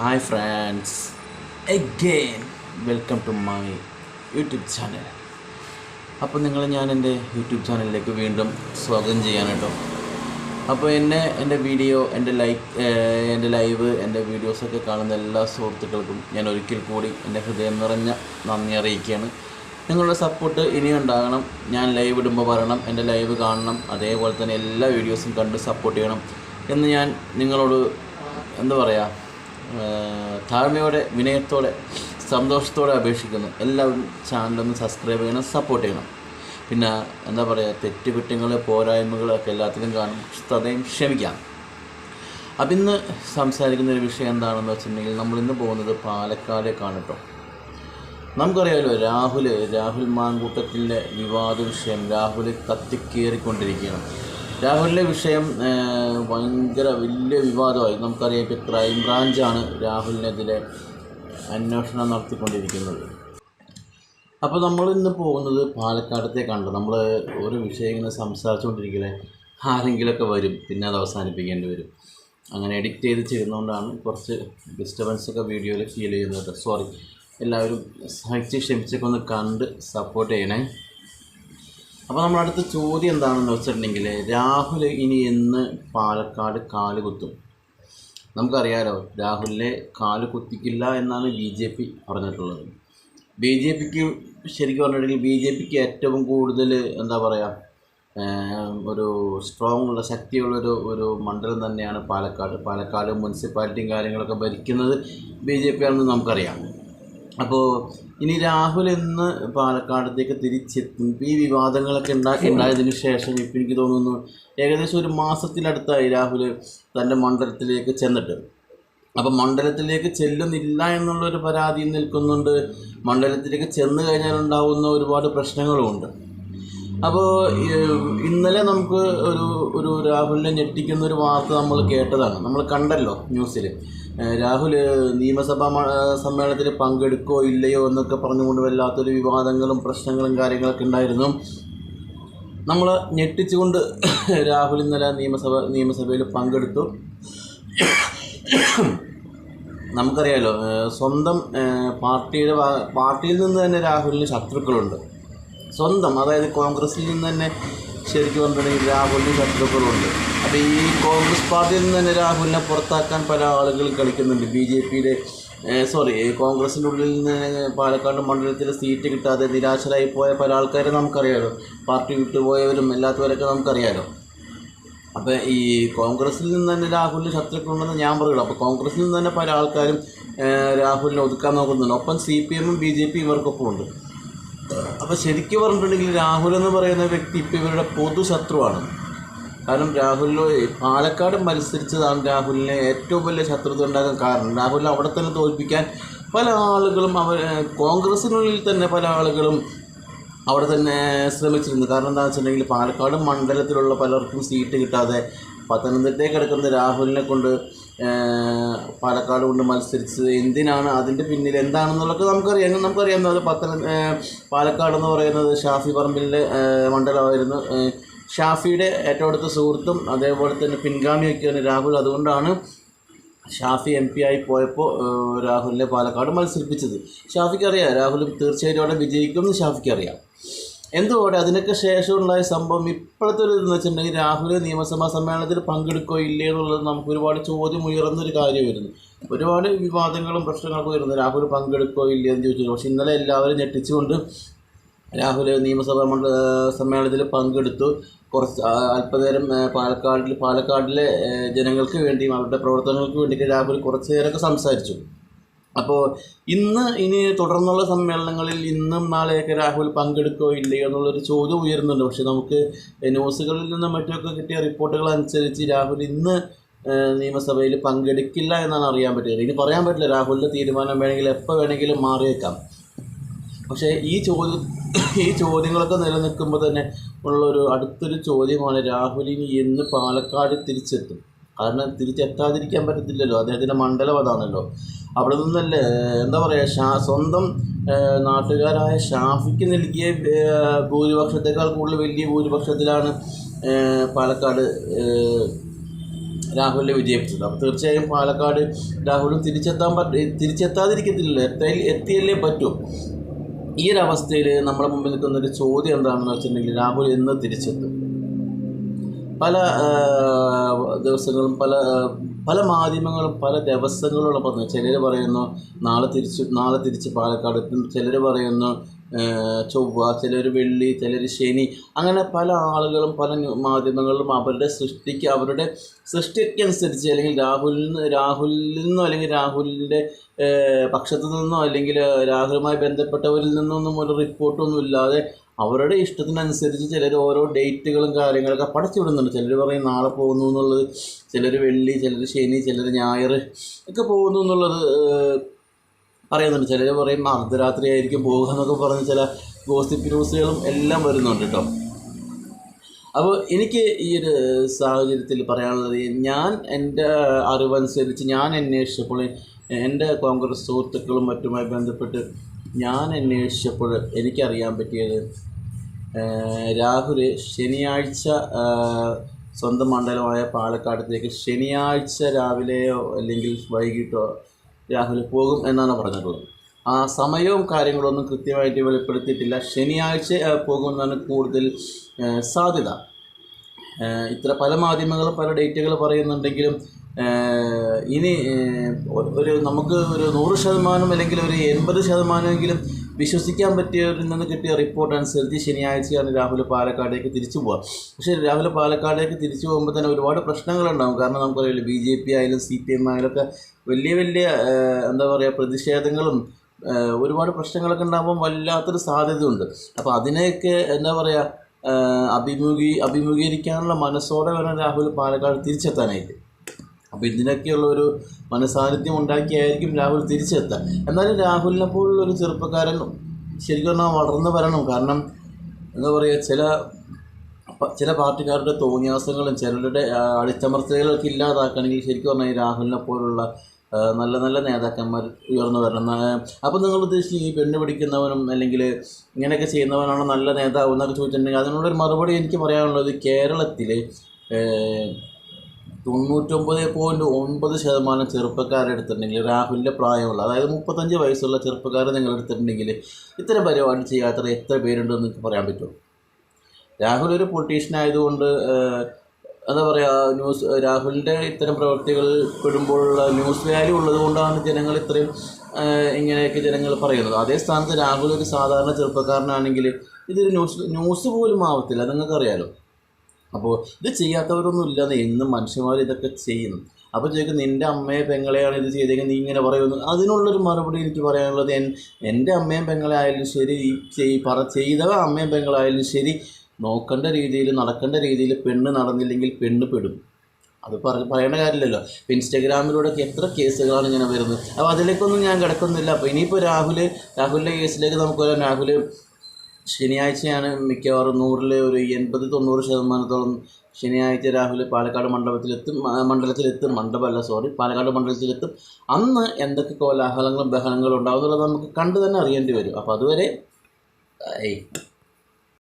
Hi friends again welcome to my YouTube channel അപ്പോൾ നിങ്ങൾ ഞാൻ എന്റെ യൂട്യൂബ് ചാനലിലേക്ക് വീണ്ടും സ്വാഗതം ചെയ്യാൻ കേട്ടോ. അപ്പോൾ എന്നെ എന്റെ വീഡിയോ എന്റെ ലൈക്ക് എന്റെ ലൈവ് എന്റെ വീഡിയോസൊക്കെ കാണുന്ന എല്ലാ സുഹൃത്തുക്കൾക്കും ഞാൻ ഒരിക്കൽ കൂടി എന്റെ ഹൃദയം നിറഞ്ഞ നന്ദി അറിയിക്കുകയാണ്. നിങ്ങളുടെ സപ്പോർട്ട് ഇനിയും ഉണ്ടാകണം. ഞാൻ ലൈവ് ഇടുമ്പോൾ പറയണം എന്റെ ലൈവ് കാണണം അതേപോലെ തന്നെ എല്ലാ വീഡിയോസും കണ്ട് സപ്പോർട്ട് ചെയ്യണം എന്ന് ഞാൻ നിങ്ങളോട് എന്താ പറയുക താഴ്മയോടെ വിനയത്തോടെ സന്തോഷത്തോടെ അപേക്ഷിക്കുന്നു. എല്ലാവരും ചാനലൊന്ന് സബ്സ്ക്രൈബ് ചെയ്യണം സപ്പോർട്ട് ചെയ്യണം. പിന്നെ എന്താ പറയുക തെറ്റുകുറ്റങ്ങൾ പോരായ്മകളൊക്കെ എല്ലാത്തിലും കാണും. തതയും ക്ഷമിക്കാം. അപ്പം ഇന്ന് സംസാരിക്കുന്ന ഒരു വിഷയം എന്താണെന്ന് വെച്ചിട്ടുണ്ടെങ്കിൽ നമ്മളിന്ന് പോകുന്നത് പാലക്കാടേക്കാണ് കേട്ടോ നമുക്കറിയാമല്ലോ രാഹുൽ രാഹുൽ മാങ്കൂട്ടത്തിന്റെ വിവാദ വിഷയം രാഹുൽ കത്തിക്കേറിക്കൊണ്ടിരിക്കുകയാണ്. രാഹുലിന്റെ വിഷയം ഭയങ്കര വലിയ വിവാദമായി. നമുക്കറിയാം ഇപ്പോൾ ക്രൈംബ്രാഞ്ചാണ് രാഹുലിനെതിരെ അന്വേഷണം നടത്തിക്കൊണ്ടിരിക്കുന്നത്. അപ്പോൾ നമ്മൾ ഇന്ന് പോകുന്നത് പാലക്കാടത്തേക്കാണ് നമ്മൾ ഒരു വിഷയം ഇങ്ങനെ സംസാരിച്ചുകൊണ്ടിരിക്കലേ ആരെങ്കിലുമൊക്കെ വരും പിന്നെ അത് അവസാനിപ്പിക്കേണ്ടി വരും. അങ്ങനെ എഡിറ്റ് ചെയ്ത് ചെയ്യുന്നതുകൊണ്ടാണ് കുറച്ച് ഡിസ്റ്റർബൻസ് ഒക്കെ വീഡിയോയിൽ ഫീൽ ചെയ്യുന്നത്. സോറി. എല്ലാവരും സഹിച്ച് ക്ഷമിച്ചൊക്കെ ഒന്ന് കണ്ട് സപ്പോർട്ട് ചെയ്യണേ. അപ്പോൾ നമ്മുടെ അടുത്ത ചോദ്യം എന്താണെന്ന് വെച്ചിട്ടുണ്ടെങ്കിൽ രാഹുൽ ഇനി എന്ന് പാലക്കാട് കാൽ കുത്തും. നമുക്കറിയാലോ രാഹുലിനെ കാൽ കുത്തിക്കില്ല എന്നാണ് ബി ജെ പി പറഞ്ഞിട്ടുള്ളത്. ബി ജെ പിക്ക് ശരിക്കും പറഞ്ഞിട്ടുണ്ടെങ്കിൽ ബി ജെ പിക്ക് ഏറ്റവും കൂടുതൽ എന്താ പറയുക ഒരു സ്ട്രോങ് ഉള്ള ശക്തിയുള്ളൊരു ഒരു മണ്ഡലം തന്നെയാണ് പാലക്കാട്. പാലക്കാട് മുനിസിപ്പാലിറ്റിയും കാര്യങ്ങളൊക്കെ ഭരിക്കുന്നത് ബി ജെ പി ആണെന്ന് നമുക്കറിയാം. അപ്പോൾ ഇനി രാഹുൽ എന്ന് പാലക്കാടത്തേക്ക് തിരിച്ചെത്തും. ഈ വിവാദങ്ങളൊക്കെ ഉണ്ടാക്കി ഉണ്ടായതിനു ശേഷം ഇപ്പം എനിക്ക് തോന്നുന്നു ഏകദേശം ഒരു മാസത്തിനടുത്തായി രാഹുൽ തന്റെ മണ്ഡലത്തിലേക്ക് ചെന്നിട്ട്. അപ്പം മണ്ഡലത്തിലേക്ക് ചെല്ലുന്നില്ല എന്നുള്ളൊരു പരാതി നിൽക്കുന്നുണ്ട്. മണ്ഡലത്തിലേക്ക് ചെന്ന് കഴിഞ്ഞാൽ ഉണ്ടാവുന്ന ഒരുപാട് പ്രശ്നങ്ങളുമുണ്ട് അപ്പോൾ ഇന്നലെ നമുക്ക് ഒരു ഒരു രാഹുലിനെ ഞെട്ടിക്കുന്ന ഒരു വാർത്ത നമ്മൾ കേട്ടതാണ്. നമ്മൾ കണ്ടല്ലോ ന്യൂസിൽ. രാഹുൽ നിയമസഭാ സമ്മേളനത്തിൽ പങ്കെടുക്കോ ഇല്ലയോ എന്നൊക്കെ പറഞ്ഞുകൊണ്ട് വല്ലാത്തൊരു വിവാദങ്ങളും പ്രശ്നങ്ങളും കാര്യങ്ങളൊക്കെ ഉണ്ടായിരുന്നു. നമ്മൾ ഞെട്ടിച്ചുകൊണ്ട് രാഹുൽ ഇന്നലെ നിയമസഭ നിയമസഭയിൽ പങ്കെടുത്തു. നമുക്കറിയാലോ സ്വന്തം പാർട്ടിയുടെ പാർട്ടിയിൽ നിന്ന് തന്നെ രാഹുലിന് ശത്രുക്കളുണ്ട്. സ്വന്തം അതായത് കോൺഗ്രസിൽ നിന്ന് തന്നെ ശരിക്കും പറഞ്ഞിട്ടുണ്ടെങ്കിൽ രാഹുലിന് ശത്രുക്കളുണ്ട്. അപ്പോൾ ഈ കോൺഗ്രസ് പാർട്ടിയിൽ നിന്ന് തന്നെ രാഹുലിനെ പുറത്താക്കാൻ പല ആളുകളും കളിക്കുന്നുണ്ട്. ബി ജെ പിയുടെ സോറി കോൺഗ്രസിന്റെ ഉള്ളിൽ നിന്ന് പാലക്കാട് മണ്ഡലത്തിൽ സീറ്റ് കിട്ടാതെ നിരാശരായി പോയ പല ആൾക്കാരെ നമുക്കറിയാലോ. പാർട്ടി വിട്ടുപോയവരും അല്ലാത്തവരൊക്കെ നമുക്കറിയാലോ. അപ്പോൾ ഈ കോൺഗ്രസിൽ നിന്ന് തന്നെ രാഹുലിന് ശത്രുക്കളുണ്ടെന്ന് ഞാൻ പറയുള്ളൂ. അപ്പോൾ കോൺഗ്രസിൽ നിന്ന് തന്നെ പല ആൾക്കാരും രാഹുലിനെ ഒതുക്കാൻ നോക്കുന്നുണ്ട്. ഒപ്പം സി പി എമ്മും ബി ജെ പി ഇവർക്കൊപ്പം ഉണ്ട് അപ്പോൾ ശരിക്കും പറഞ്ഞിട്ടുണ്ടെങ്കിൽ രാഹുൽ എന്ന് പറയുന്ന വ്യക്തി ഇപ്പോൾ ഇവരുടെ പൊതു ശത്രുവാണ്. കാരണം രാഹുലിന് പാലക്കാട് മത്സരിച്ചതാണ് രാഹുലിനെ ഏറ്റവും വലിയ ശത്രുത ഉണ്ടാകാൻ കാരണം. രാഹുലിനെ അവിടെ തന്നെ തോൽപ്പിക്കാൻ പല ആളുകളും അവർ കോൺഗ്രസിനുള്ളിൽ തന്നെ പല ആളുകളും അവിടെ തന്നെ ശ്രമിച്ചിരുന്നു. കാരണം എന്താ വെച്ചിട്ടുണ്ടെങ്കിൽ പാലക്കാട് മണ്ഡലത്തിലുള്ള പലർക്കും സീറ്റ് കിട്ടാതെ പത്തനംതിട്ടയിൽ കിടക്കുന്ന രാഹുലിനെ കൊണ്ട് പാലക്കാട് കൊണ്ട് മത്സരിച്ചത് എന്തിനാണ്? അതിന്റെ പിന്നിൽ എന്താണെന്നുള്ളത് നമുക്കറിയാം. നമുക്കറിയാം. അത് പത്തന പാലക്കാട് എന്ന് പറയുന്നത് ഷാഫി പറമ്പിലിന്റെ മണ്ഡലമായിരുന്നു. ഷാഫിയുടെ ഏറ്റവും അടുത്ത സുഹൃത്തും അതേപോലെ തന്നെ പിൻഗാമിയൊക്കെയാണ് രാഹുൽ. അതുകൊണ്ടാണ് ഷാഫി എം പി ആയി പോയപ്പോൾ രാഹുലിനെ പാലക്കാട് മത്സരിപ്പിച്ചത്. ഷാഫിക്ക് അറിയാം രാഹുൽ തീർച്ചയായിട്ടും അവിടെ ഷാഫിക്ക് അറിയാം എന്തുകൊണ്ട് അതിനൊക്കെ ശേഷം ഉണ്ടായ സംഭവം ഇപ്പോഴത്തെ ഒരു വെച്ചിട്ടുണ്ടെങ്കിൽ രാഹുൽ നിയമസഭാ സമ്മേളനത്തിൽ പങ്കെടുക്കോ ഇല്ലേ എന്നുള്ളത് നമുക്ക് ഒരുപാട് ചോദ്യം ഉയർന്നൊരു കാര്യമായിരുന്നു. ഒരുപാട് വിവാദങ്ങളും പ്രശ്നങ്ങളൊക്കെ വരുന്നു രാഹുൽ പങ്കെടുക്കോ ഇല്ലേ എന്ന് ചോദിച്ചു പക്ഷേ ഇന്നലെ എല്ലാവരും ഞെട്ടിച്ചുകൊണ്ട് രാഹുൽ നിയമസഭാ സമ്മേളനത്തിൽ പങ്കെടുത്തു. കുറച്ച് അല്പനേരം പാലക്കാടിൽ പാലക്കാടിലെ ജനങ്ങൾക്ക് വേണ്ടിയും അവരുടെ പ്രവർത്തനങ്ങൾക്ക് വേണ്ടിയിട്ട് രാഹുൽ കുറച്ച് നേരമൊക്കെ സംസാരിച്ചു. അപ്പോൾ ഇന്ന് ഇനി തുടർന്നുള്ള സമ്മേളനങ്ങളിൽ ഇന്നും നാളെയൊക്കെ രാഹുൽ പങ്കെടുക്കുകയോ ഇല്ലയോ എന്നുള്ളൊരു ചോദ്യം ഉയരുന്നുണ്ട്. പക്ഷെ നമുക്ക് ന്യൂസുകളിൽ നിന്നും മറ്റുമൊക്കെ കിട്ടിയ റിപ്പോർട്ടുകൾ അനുസരിച്ച് രാഹുൽ ഇന്ന് നിയമസഭയിൽ പങ്കെടുക്കില്ല എന്നാണ് അറിയാൻ പറ്റുന്നത്. ഇനി പറയാൻ പറ്റില്ല രാഹുലിന്റെ തീരുമാനം വേണമെങ്കിൽ എപ്പോൾ വേണമെങ്കിലും മാറിയേക്കാം. പക്ഷേ ഈ ചോദ്യം ഈ ചോദ്യങ്ങളൊക്കെ നിലനിൽക്കുമ്പോൾ തന്നെ ഉള്ളൊരു അടുത്തൊരു ചോദ്യമാണ് രാഹുലിന് എന്ന് പാലക്കാട് തിരിച്ചെത്തും. കാരണം തിരിച്ചെത്താതിരിക്കാൻ പറ്റത്തില്ലല്ലോ. അദ്ദേഹത്തിന്റെ മണ്ഡലം അതാണല്ലോ. അവിടെ നിന്നല്ലേ എന്താ പറയുക ഷാ സ്വന്തം നാട്ടുകാരായ ഷാഫിക്ക് നൽകിയ ഭൂരിപക്ഷത്തെക്കാൾ കൂടുതൽ വലിയ ഭൂരിപക്ഷത്തിലാണ് പാലക്കാട് രാഹുലിനെ വിജയിപ്പിച്ചത്. അപ്പോൾ തീർച്ചയായും പാലക്കാട് രാഹുലും തിരിച്ചെത്താൻ പറ്റ തിരിച്ചെത്താതിരിക്കത്തില്ലല്ലോ. എത്തി എത്തിയല്ലേ പറ്റും. ഈ ഒരു അവസ്ഥയിൽ നമ്മുടെ മുമ്പിൽ നിൽക്കുന്ന ഒരു ചോദ്യം എന്താണെന്ന് വെച്ചിട്ടുണ്ടെങ്കിൽ രാഹുൽ എന്ന് തിരിച്ചെത്തും. പല ദിവസങ്ങളും പല പല മാധ്യമങ്ങളും പല ദിവസങ്ങളുള്ള പറഞ്ഞു ചിലർ പറയുന്നു നാളെ തിരിച്ച് നാളെ തിരിച്ച് പാലക്കാട് എത്തും. ചിലർ പറയുന്നു ചൊവ്വ ചിലർ വെള്ളി ചിലർ ശനി. അങ്ങനെ പല ആളുകളും പല മാധ്യമങ്ങളിലും അവരുടെ സൃഷ്ടിക്ക് അവരുടെ സൃഷ്ടിക്കനുസരിച്ച് അല്ലെങ്കിൽ രാഹുലിൽ നിന്ന് രാഹുലിൽ നിന്നോ അല്ലെങ്കിൽ രാഹുലിന്റെ പക്ഷത്തു നിന്നോ അല്ലെങ്കിൽ രാഹുലുമായി ബന്ധപ്പെട്ടവരിൽ നിന്നൊന്നും ഒരു റിപ്പോർട്ടൊന്നും ഇല്ലാതെ അവരുടെ ഇഷ്ടത്തിനനുസരിച്ച് ചിലർ ഓരോ ഡേറ്റുകളും കാര്യങ്ങളൊക്കെ പടച്ചു വിടുന്നുണ്ട് ചിലർ പറയും നാളെ പോകുന്നു എന്നുള്ളത് ചിലർ വെള്ളി ചിലർ ശനി ചിലർ ഞായർ ഒക്കെ പോകുന്നു എന്നുള്ളത് പറയുന്നുണ്ട്. ചിലർ പറയും അർദ്ധരാത്രി ആയിരിക്കും പോകുക എന്നൊക്കെ പറഞ്ഞ് ചില ഗോസിപ്പ് ന്യൂസുകളും എല്ലാം വരുന്നുണ്ട് കേട്ടോ. അപ്പോൾ എനിക്ക് ഈ ഒരു സാഹചര്യത്തിൽ പറയാനുള്ളത് ഞാൻ എന്റെ അറിവനുസരിച്ച് ഞാൻ അന്വേഷിച്ചപ്പോൾ എന്റെ കോൺഗ്രസ് സുഹൃത്തുക്കളും മറ്റുമായി ബന്ധപ്പെട്ട് ഞാൻ അന്വേഷിച്ചപ്പോൾ എനിക്കറിയാൻ പറ്റിയത് രാഹുൽ ശനിയാഴ്ച സ്വന്തം മണ്ഡലമായ പാലക്കാടത്തേക്ക് ശനിയാഴ്ച രാവിലെയോ അല്ലെങ്കിൽ വൈകിട്ടോ രാഹുൽ പോകും എന്നാണ് പറഞ്ഞിട്ടുള്ളത്. ആ സമയവും കാര്യങ്ങളൊന്നും കൃത്യമായിട്ട് വെളിപ്പെടുത്തിയിട്ടില്ല. ശനിയാഴ്ച പോകുമെന്നാണ് കൂടുതൽ സാധ്യത. ഇത്ര പല മാധ്യമങ്ങളും പല ഡേറ്റുകൾ പറയുന്നുണ്ടെങ്കിലും ഇനി ഒരു നമുക്ക് ഒരു നൂറ് ശതമാനം അല്ലെങ്കിൽ ഒരു എൺപത് ശതമാനമെങ്കിലും വിശ്വസിക്കാൻ പറ്റിയവരിൽ നിന്ന് കിട്ടിയ റിപ്പോർട്ട് അനുസരിച്ച് ശനിയാഴ്ചയാണ് രാഹുൽ പാലക്കാടേക്ക് തിരിച്ചു പോവുക പക്ഷേ രാഹുൽ പാലക്കാടേക്ക് തിരിച്ചു പോകുമ്പോൾ തന്നെ ഒരുപാട് പ്രശ്നങ്ങളുണ്ടാകും കാരണം നമുക്കറിയില്ല ബി ജെ പി ആയാലും സി പി എം ആയാലും വലിയ വലിയ എന്താ പറയുക പ്രതിഷേധങ്ങളും ഒരുപാട് പ്രശ്നങ്ങളൊക്കെ ഉണ്ടാകുമ്പോൾ വല്ലാത്തൊരു സാധ്യതയുണ്ട്. അപ്പോൾ അതിനെയൊക്കെ എന്താ പറയുക അഭിമുഖീ അഭിമുഖീകരിക്കാനുള്ള മനസ്സോടെ വേണം രാഹുൽ പാലക്കാട് തിരിച്ചെത്താനായിട്ട്. അപ്പോൾ ഇതിനൊക്കെയുള്ള ഒരു മനസാന്നിധ്യം ഉണ്ടാക്കിയായിരിക്കും രാഹുൽ തിരിച്ചെത്തുക എന്നാലും രാഹുലിനെ പോലുള്ള ഒരു ചെറുപ്പക്കാരൻ ശരിക്കും പറഞ്ഞാൽ വളർന്നു വരണം. കാരണം എന്താ പറയുക ചില ചില പാർട്ടിക്കാരുടെ തോന്നിയാസങ്ങളും ചിലരുടെ അടിച്ചമർത്തലുകളൊക്കെ ഇല്ലാതാക്കണമെങ്കിൽ ശരിക്കും പറഞ്ഞാൽ ഈ രാഹുലിനെ പോലുള്ള നല്ല നല്ല നേതാക്കന്മാർ ഉയർന്നു വരണം. അപ്പോൾ നിങ്ങൾ ഉദ്ദേശിച്ച് ഈ പെണ്ണ് പിടിക്കുന്നവനും അല്ലെങ്കിൽ ഇങ്ങനെയൊക്കെ ചെയ്യുന്നവനാണോ നല്ല നേതാവ് എന്നൊക്കെ ചോദിച്ചിട്ടുണ്ടെങ്കിൽ അതിനുള്ളൊരു മറുപടി എനിക്ക് പറയാനുള്ളത് കേരളത്തിൽ തൊണ്ണൂറ്റൊമ്പത് പോയിന്റ് ഒൻപത് ശതമാനം ചെറുപ്പക്കാരെടുത്തിട്ടുണ്ടെങ്കിൽ രാഹുലിന്റെ പ്രായമുള്ള അതായത് മുപ്പത്തഞ്ച് വയസ്സുള്ള ചെറുപ്പക്കാരെ നിങ്ങൾ എടുത്തിട്ടുണ്ടെങ്കിൽ ഇത്തരം പരിപാടി ചെയ്യാത്ത എത്ര പേരുണ്ടെന്ന് നിങ്ങൾക്ക് പറയാൻ പറ്റുമോ? രാഹുൽ ഒരു പൊളിറ്റീഷ്യൻ ആയതുകൊണ്ട് എന്താ പറയുക ന്യൂസ് രാഹുലിന്റെ ഇത്തരം പ്രവൃത്തികൾ പെടുമ്പോഴുള്ള ന്യൂസ് വാല്യൂ ഉള്ളത് കൊണ്ടാണ് ജനങ്ങൾ ഇത്രയും ഇങ്ങനെയൊക്കെ ജനങ്ങൾ പറയുന്നത്. അതേ സ്ഥാനത്ത് രാഹുൽ ഒരു സാധാരണ ചെറുപ്പക്കാരനാണെങ്കിൽ ഇതൊരു ന്യൂസ് ന്യൂസ് പോലും ആവത്തില്ല. നിങ്ങൾക്കറിയാലോ. അപ്പോൾ ഇത് ചെയ്യാത്തവരൊന്നും ഇല്ലാതെ എന്നും മനുഷ്യന്മാർ ഇതൊക്കെ ചെയ്യുന്നു. അപ്പോൾ ചോദിക്കും നിന്റെ അമ്മയെ പെങ്ങളെയാണ് ഇത് ചെയ്തെങ്കിൽ നീ ഇങ്ങനെ പറയുന്നു. അതിനുള്ളൊരു മറുപടി എനിക്ക് പറയാനുള്ളത് എൻ എന്റെ അമ്മയും പെങ്ങളെ ആയാലും ശരി ഈ ചെയ് പറ ചെയ്തവ അമ്മയും പെങ്ങളായാലും ശരി നോക്കേണ്ട രീതിയിൽ നടക്കേണ്ട രീതിയിൽ പെണ്ണ് നടന്നില്ലെങ്കിൽ പെണ്ണ് പെടും. അത് പറ പറയേണ്ട കാര്യമില്ലല്ലോ. ഇപ്പോൾ ഇൻസ്റ്റാഗ്രാമിലൂടെയൊക്കെ എത്ര കേസുകളാണ് ഇങ്ങനെ വരുന്നത്. അപ്പോൾ അതിലേക്കൊന്നും ഞാൻ കിടക്കുന്നില്ല. അപ്പോൾ ഇനിയിപ്പോൾ രാഹുൽ രാഹുലിന്റെ കേസിലേക്ക് നമുക്ക് രാഹുൽ ശനിയാഴ്ചയാണ് മിക്കവാറും നൂറിൽ ഒരു എൺപത് തൊണ്ണൂറ് ശതമാനത്തോളം ശനിയാഴ്ച രാഹുൽ പാലക്കാട് മണ്ഡപത്തിലെത്തും മണ്ഡലത്തിലെത്തും മണ്ഡപമല്ല സോറി പാലക്കാട് മണ്ഡലത്തിലെത്തും. അന്ന് എന്തൊക്കെ കോലാഹലങ്ങളും ബഹളങ്ങളും ഉണ്ടാവും എന്നുള്ളത് നമുക്ക് കണ്ടു തന്നെ അറിയേണ്ടി വരും. അപ്പോൾ അതുവരെ ഏയ്